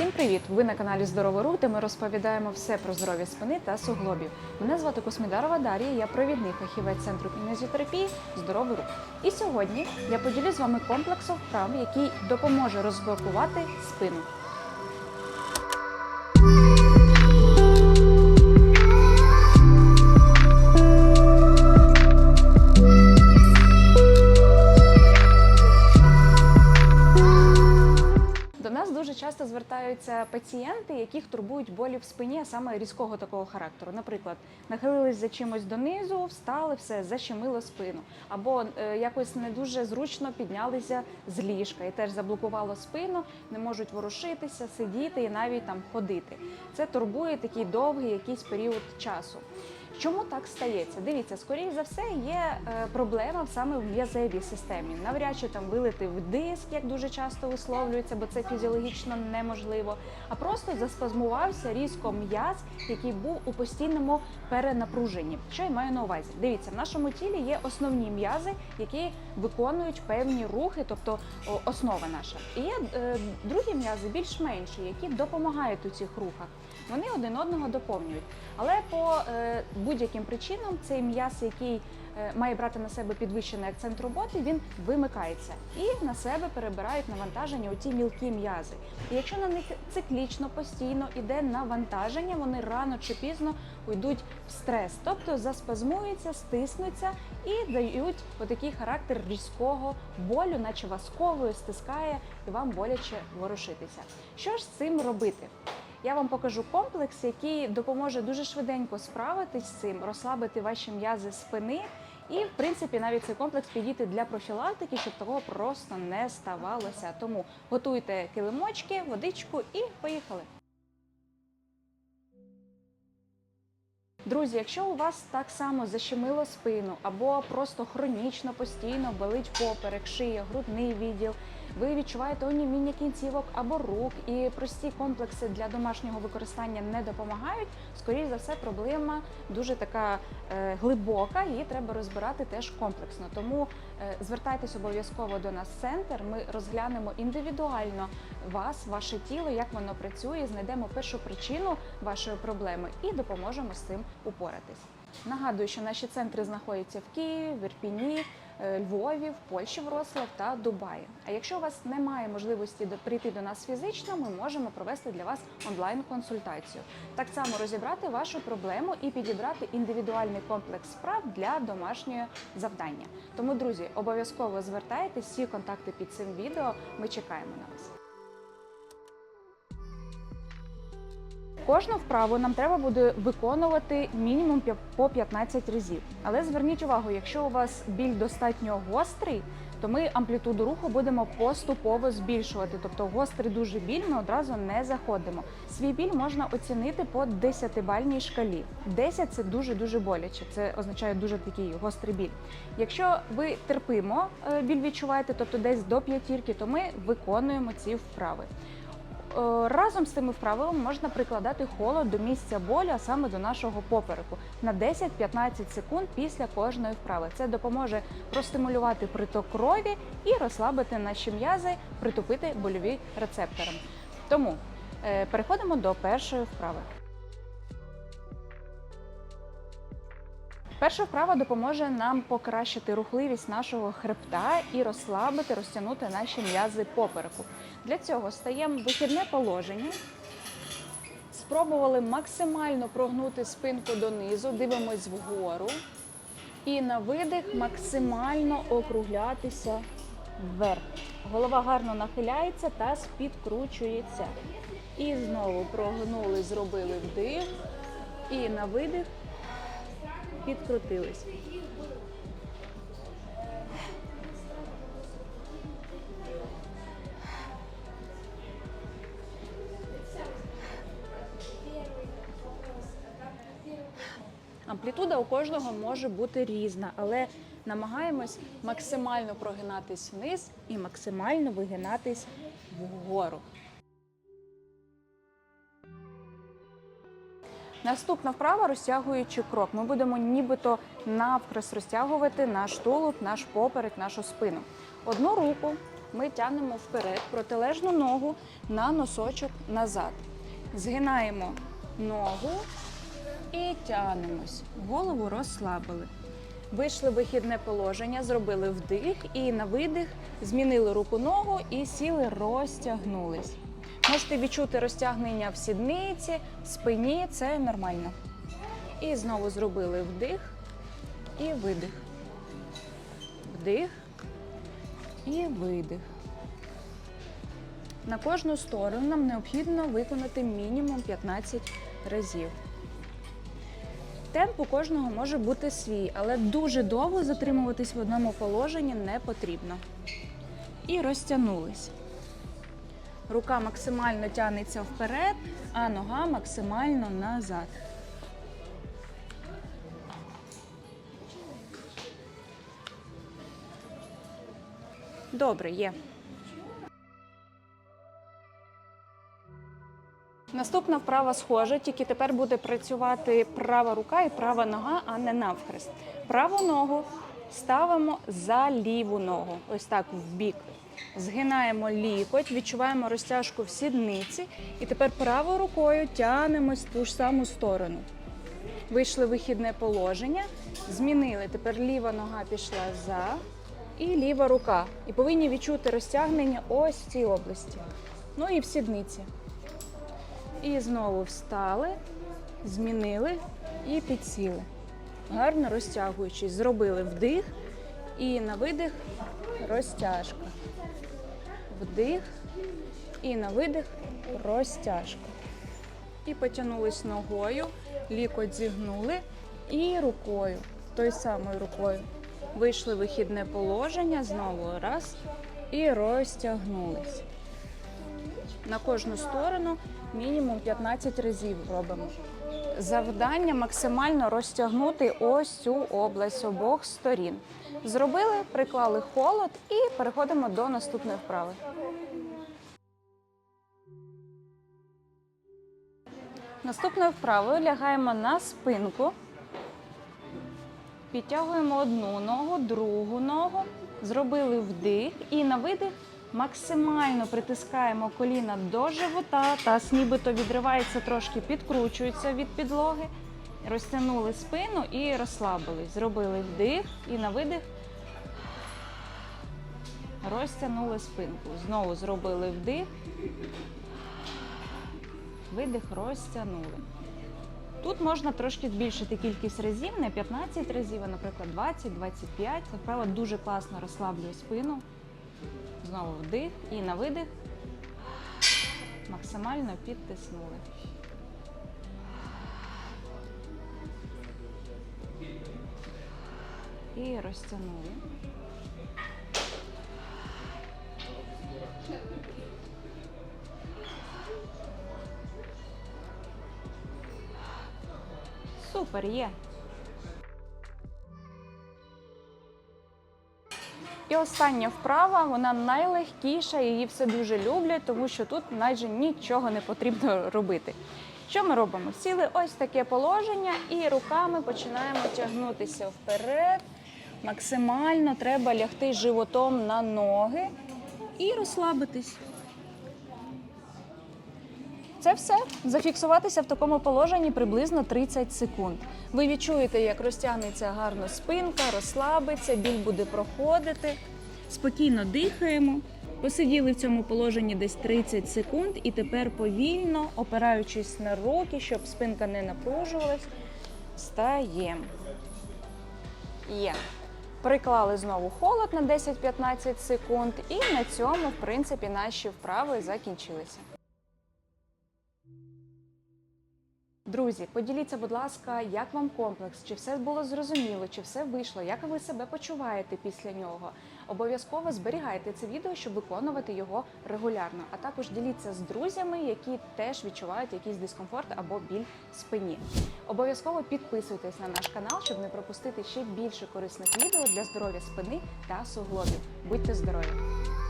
Всім привіт! Ви на каналі Здоровий рух, де ми розповідаємо все про здоров'я спини та суглобів. Мене звати Космідарова Дар'я, я провідний фахівець центру кінезіотерапії Здоровий рух. І сьогодні я поділюсь з вами комплексом вправ, який допоможе розблокувати спину. Пацієнти, яких турбують болі в спині, а саме різкого такого характеру. Наприклад, нахилились за чимось донизу, встали, все защемило спину, або е, якось не дуже зручно піднялися з ліжка і теж заблокувало спину, не можуть ворушитися, сидіти і навіть там ходити. Це турбує такий довгий якийсь період часу. Чому так стається? Дивіться, скоріш за все, є е, проблема саме в м'язевій системі. Навряд чи там вилити в диск, як дуже часто висловлюється, бо це фізіологічно неможливо. А просто заспазмувався різко м'яз, який був у постійному перенапруженні. Що я маю на увазі? Дивіться, в нашому тілі є основні м'язи, які виконують певні рухи, тобто основа наша. І є е, другі м'язи, більш менші, які допомагають у цих рухах. Вони один одного доповнюють. Але по е, будь-яким причинам цей м'яз, який е, має брати на себе підвищений акцент роботи, він вимикається і на себе перебирають навантаження оці мілкі м'язи. І якщо на них циклічно, постійно іде навантаження, вони рано чи пізно уйдуть в стрес, тобто заспазмуються, стиснуться і дають отакий характер різкого болю, наче вас сковує, стискає, і вам боляче ворушитися. Що ж з цим робити? Я вам покажу комплекс, який допоможе дуже швиденько справитись з цим, розслабити ваші м'язи спини. І, в принципі, навіть цей комплекс підійти для профілактики, щоб такого просто не ставалося. Тому готуйте килимочки, водичку і поїхали. Друзі, якщо у вас так само защемило спину або просто хронічно постійно болить поперек, шия, грудний відділ, ви відчуваєте оніміння кінцівок або рук, і прості комплекси для домашнього використання не допомагають. Скоріше за все, проблема дуже така е, глибока, її треба розбирати теж комплексно. Тому е, звертайтесь обов'язково до нас в центр. Ми розглянемо індивідуально вас, ваше тіло, як воно працює, знайдемо першу причину вашої проблеми і допоможемо з цим упоратись. Нагадую, що наші центри знаходяться в Києві, в Ірпіні, е, Львові, в Польщі, Вроцлав та Дубаї. А якщо у вас немає можливості прийти до нас фізично, ми можемо провести для вас онлайн-консультацію. Так само розібрати вашу проблему і підібрати індивідуальний комплекс справ для домашнього завдання. Тому, друзі, обов'язково звертайтесь, всі контакти під цим відео. Ми чекаємо на вас. Кожну вправу нам треба буде виконувати мінімум по 15 разів. Але зверніть увагу, якщо у вас біль достатньо гострий, то ми амплітуду руху будемо поступово збільшувати. Тобто гострий дуже біль ми одразу не заходимо. Свій біль можна оцінити по 10-бальній шкалі. 10 – це дуже дуже боляче. Це означає дуже такий гострий біль. Якщо ви терпимо е, біль відчуваєте, тобто десь до п'ятірки, то ми виконуємо ці вправи. Е, Разом з цими вправами можна прикладати холод до місця болю, а саме до нашого попереку на 10-15 секунд після кожної вправи. Це допоможе простимулювати приток крові і розслабити наші м'язи, притупити больові рецептори. Тому е, переходимо до першої вправи. Перша вправа допоможе нам покращити рухливість нашого хребта і розслабити, розтягнути наші м'язи попереку. Для цього стаємо в вихідне положення. Спробували максимально прогнути спинку донизу, дивимось вгору. І на видих максимально округлятися вверх. Голова гарно нахиляється, таз підкручується. І знову прогнули, зробили вдих. І на видих підкрутились. Амплітуда у кожного може бути різна, але намагаємось максимально прогинатись вниз і максимально вигинатись вгору. Наступна вправа розтягуючи крок. Ми будемо нібито навкрест розтягувати наш тулуб, наш поперек, нашу спину. Одну руку ми тягнемо вперед протилежну ногу на носочок назад. Згинаємо ногу і тягнемось. Голову розслабили. Вийшли вихідне положення, зробили вдих і на видих змінили руку ногу і сіли, розтягнулись. Можете відчути розтягнення в сідниці, в спині, це нормально. І знову зробили вдих і видих. Вдих і видих. На кожну сторону нам необхідно виконати мінімум 15 разів. Темп у кожного може бути свій, але дуже довго затримуватись в одному положенні не потрібно. І розтягнулись. Рука максимально тягнеться вперед, а нога максимально назад. Добре, є. Наступна вправа схожа, тільки тепер буде працювати права рука і права нога, а не навхрест. Праву ногу ставимо за ліву ногу, ось так в бік. Згинаємо лікоть, відчуваємо розтяжку в сідниці, і тепер правою рукою тягнемось в ту ж саму сторону. Вийшли в вихідне положення, змінили. Тепер ліва нога пішла за і ліва рука. І повинні відчути розтягнення ось в цій області. Ну і в сідниці. І знову встали, змінили і підсіли. Гарно розтягуючись, зробили вдих і на видих розтяжка. Вдих і на видих розтяжка. І потягнулись ногою, лікоть зігнули і рукою, тою самою рукою. Вийшли в вихідне положення, знову раз і розтягнулись. На кожну сторону мінімум 15 разів робимо. Завдання максимально розтягнути ось цю область обох сторін. Зробили, приклали холод і переходимо до наступної вправи. Наступною вправою лягаємо на спинку, підтягуємо одну ногу, другу ногу, зробили вдих і на видих максимально притискаємо коліна до живота, таз нібито відривається трошки, підкручується від підлоги. Розтягнули спину і розслабились. Зробили вдих і на видих розтягнули спинку. Знову зробили вдих, видих, розтягнули. Тут можна трошки збільшити кількість разів, не 15 разів, а, наприклад, 20-25. Це вправа дуже класно розслаблює спину. Знову вдих і на видих максимально підтиснули. І розтягнули. Супер, є. І остання вправа, вона найлегкіша, її все дуже люблять, тому що тут майже нічого не потрібно робити. Що ми робимо? Сіли ось таке положення і руками починаємо тягнутися вперед. Максимально треба лягти животом на ноги і розслабитись. Це все. Зафіксуватися в такому положенні приблизно 30 секунд. Ви відчуєте, як розтягнеться гарно спинка, розслабиться, біль буде проходити. Спокійно дихаємо. Посиділи в цьому положенні десь 30 секунд, і тепер повільно, опираючись на руки, щоб спинка не напружувалась, встаємо. Є. Приклали знову холод на 10-15 секунд, і на цьому, в принципі, наші вправи закінчилися. Друзі, поділіться, будь ласка, як вам комплекс, чи все було зрозуміло, чи все вийшло, як ви себе почуваєте після нього. Обов'язково зберігайте це відео, щоб виконувати його регулярно. А також діліться з друзями, які теж відчувають якийсь дискомфорт або біль в спині. Обов'язково підписуйтесь на наш канал, щоб не пропустити ще більше корисних відео для здоров'я спини та суглобів. Будьте здорові!